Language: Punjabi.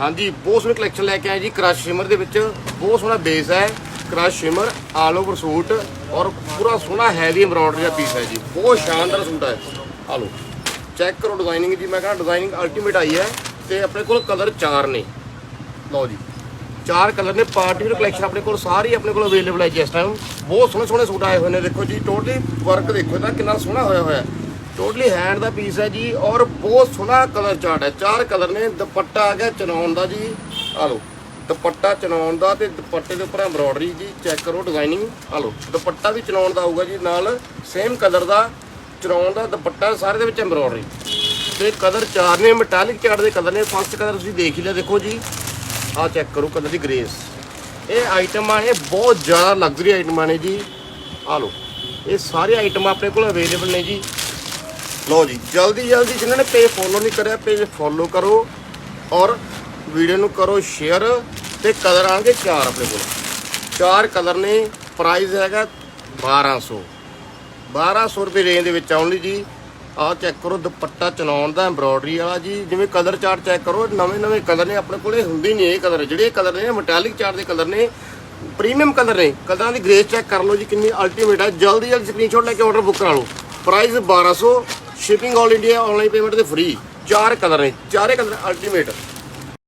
ਹਾਂਜੀ, ਬਹੁਤ ਸੋਹਣੀ ਕਲੈਕਸ਼ਨ ਲੈ ਕੇ ਆਏ ਜੀ ਕ੍ਰਸ਼ ਸ਼ਿਮਰ ਦੇ ਵਿੱਚ। ਬਹੁਤ ਸੋਹਣਾ ਬੇਸ ਹੈ crush shimmer all over suit ਔਰ ਪੂਰਾ ਸੋਹਣਾ ਹੈਵੀ ਐਮਬ੍ਰੋਇਡਰੀ ਦਾ ਪੀਸ ਹੈ ਜੀ। ਬਹੁਤ ਸ਼ਾਨਦਾਰ ਸੂਟ ਹੈ। ਆ ਲਓ ਚੈੱਕ ਕਰੋ ਡਿਜ਼ਾਈਨਿੰਗ ਜੀ, ਮੈਂ ਕਹਿੰਦਾ ਡਿਜ਼ਾਈਨਿੰਗ ਅਲਟੀਮੇਟ ਆਈ ਹੈ ਤੇ ਆਪਣੇ ਕੋਲ ਕਲਰ ਚਾਰ ਨੇ। ਲਓ ਜੀ, ਚਾਰ ਕਲਰ ਨੇ ਪਾਰਟੀ ਵੇਅਰ ਕਲੈਕਸ਼ਨ ਆਪਣੇ ਕੋਲ ਸਾਰੀ ਆਪਣੇ ਕੋਲ ਅਵੇਲੇਬਲ ਹੈ ਜੀ ਇਸ ਟਾਈਮ ਬਹੁਤ ਸੋਹਣੇ ਸੋਹਣੇ ਸੂਟ ਆਏ ਹੋਏ ਨੇ, ਦੇਖੋ ਜੀ ਟੋਟਲੀ ਵਰਕ ਦੇਖੋ ਇਹਦਾ ਕਿੰਨਾ ਸੋਹਣਾ ਹੋਇਆ ਹੋਇਆ। ਟੋਟਲੀ ਹੈਂਡ ਦਾ ਪੀਸ ਹੈ ਜੀ ਔਰ ਬਹੁਤ ਸੋਹਣਾ ਕਲਰ ਚਾਰਟ ਹੈ। ਚਾਰ ਕਲਰ ਨੇ, ਦੁਪੱਟਾ ਆ ਗਿਆ ਚਨੌਨ ਦਾ ਜੀ। ਆ ਲਓ, ਦੁਪੱਟਾ ਚਨੌਨ ਦਾ ਤੇ ਦੁਪੱਟੇ ਦੇ ਉੱਪਰ ਐਮਬ੍ਰੋਇਡਰੀ ਜੀ ਚੈੱਕ ਕਰੋ ਡਿਜ਼ਾਈਨਿੰਗ ਆ ਲਓ, ਦੁਪੱਟਾ ਵੀ ਚਨੌਨ ਦਾ ਆਊਗਾ ਜੀ, ਨਾਲ ਸੇਮ ਕਲਰ ਦਾ ਚਨੌਨ ਦਾ ਦੁਪੱਟਾ ਸਾਰੇ ਦੇ ਵਿੱਚ ਐਮਬ੍ਰੋਇਡਰੀ ਤੇ ਕਲਰ ਚਾਰ ਨੇ ਮੈਟਾਲਿਕ ਚਾਰਟ ਦੇ ਕਲਰ ਨੇ ਫਸਟ ਕਲਰ ਤੁਸੀਂ ਦੇਖ ਹੀ ਲਿਆ, ਦੇਖੋ ਜੀ। ਆਹ ਚੈੱਕ ਕਰੋ ਕਲਰ ਦੀ ਗ੍ਰੇਸ ਇਹ ਆਈਟਮਾਂ ਇਹ ਬਹੁਤ ਜ਼ਿਆਦਾ ਲਗਜ਼ਰੀ ਆਈਟਮਾਂ ਨੇ ਜੀ। ਆ ਲਓ, ਇਹ ਸਾਰੇ ਆਈਟਮਾਂ ਆਪਣੇ ਕੋਲ ਅਵੇਲੇਬਲ ਨੇ ਜੀ। ਲਓ ਜੀ, ਜਲਦੀ ਜਲਦੀ ਜਿਨ੍ਹਾਂ ਨੇ ਪੇਜ ਫੋਲੋ ਨਹੀਂ ਕਰਿਆ ਪੇਜ ਫੋਲੋ ਕਰੋ ਔਰ ਵੀਡੀਓ ਨੂੰ ਕਰੋ ਸ਼ੇਅਰ ਤੇ ਕਲਰ ਆਣਗੇ ਚਾਰ ਆਪਣੇ ਕੋਲ। ਚਾਰ ਕਲਰ ਨੇ ਪ੍ਰਾਈਸ ਹੈਗਾ 1200 1200 ਰੁਪਏ ਰੇਂਜ ਦੇ ਵਿੱਚ ਆਉਣ ਲਈ ਜੀ। ਆਹ ਚੈੱਕ ਕਰੋ, ਦੁਪੱਟਾ ਚਲਾਉਣ ਦਾ ਐਮਬ੍ਰੋਇਡਰੀ ਵਾਲਾ ਜੀ। ਜਿਵੇਂ ਕਲਰ ਚਾਰਟ ਚੈੱਕ ਕਰੋ, ਨਵੇਂ ਨਵੇਂ ਕਲਰ ਨੇ ਆਪਣੇ ਕੋਲੇ, ਹੁੰਦੇ ਨਹੀਂ ਇਹ ਕਲਰ ਜਿਹੜੇ ਕਲਰ ਨੇ ਮੈਟੈਲਿਕ ਚਾਰਟ ਦੇ ਕਲਰ ਨੇ ਪ੍ਰੀਮੀਅਮ ਕਲਰ ਨੇ ਕਲਰਾਂ ਦੀ ਗ੍ਰੇਸ ਚੈੱਕ ਕਰ ਲਓ ਜੀ ਕਿੰਨੀ ਅਲਟੀਮੇਟ ਹੈ ਜਲਦੀ ਜਲਦੀ ਸਕਰੀਨਸ਼ਾਟ ਲੈ ਕੇ ਆਰਡਰ ਬੁੱਕ ਕਰਾ ਲਓ। Price 1200 shipping all India online payment ਤੇ ਫ੍ਰੀ ਚਾਰ ਕਲਰ ਨੇ ਚਾਰੇ ਕਲਰ ਅਲਟੀਮੇਟ